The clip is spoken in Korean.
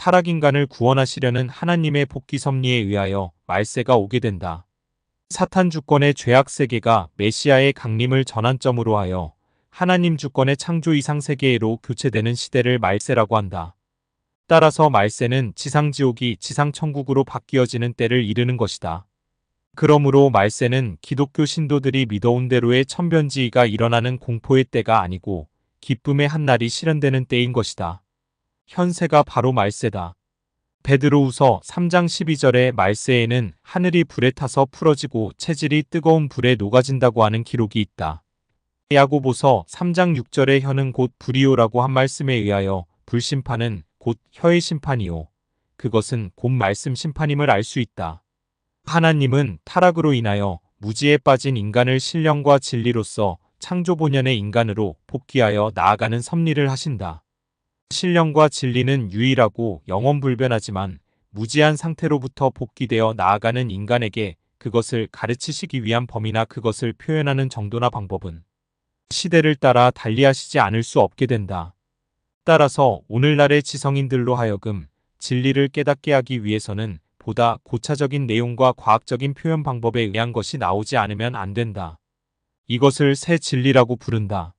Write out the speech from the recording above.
타락 인간을 구원하시려는 하나님의 복귀 섭리에 의하여 말세가 오게 된다. 사탄 주권의 죄악 세계가 메시아의 강림을 전환점으로 하여 하나님 주권의 창조 이상 세계로 교체되는 시대를 말세라고 한다. 따라서 말세는 지상 지옥이 지상 천국으로 바뀌어지는 때를 이르는 것이다. 그러므로 말세는 기독교 신도들이 믿어온 대로의 천변지의가 일어나는 공포의 때가 아니고 기쁨의 한날이 실현되는 때인 것이다. 현세가 바로 말세다. 베드로우서 3장 12절의 말세에는 하늘이 불에 타서 풀어지고 체질이 뜨거운 불에 녹아진다고 하는 기록이 있다. 야고보서 3장 6절의 혀는 곧 불이요라고 한 말씀에 의하여 불심판은 곧 혀의 심판이요. 그것은 곧 말씀 심판임을 알 수 있다. 하나님은 타락으로 인하여 무지에 빠진 인간을 신령과 진리로서 창조 본연의 인간으로 복귀하여 나아가는 섭리를 하신다. 신령과 진리는 유일하고 영원불변하지만 무지한 상태로부터 복귀되어 나아가는 인간에게 그것을 가르치시기 위한 범위나 그것을 표현하는 정도나 방법은 시대를 따라 달리하시지 않을 수 없게 된다. 따라서 오늘날의 지성인들로 하여금 진리를 깨닫게 하기 위해서는 보다 고차적인 내용과 과학적인 표현 방법에 의한 것이 나오지 않으면 안 된다. 이것을 새 진리라고 부른다.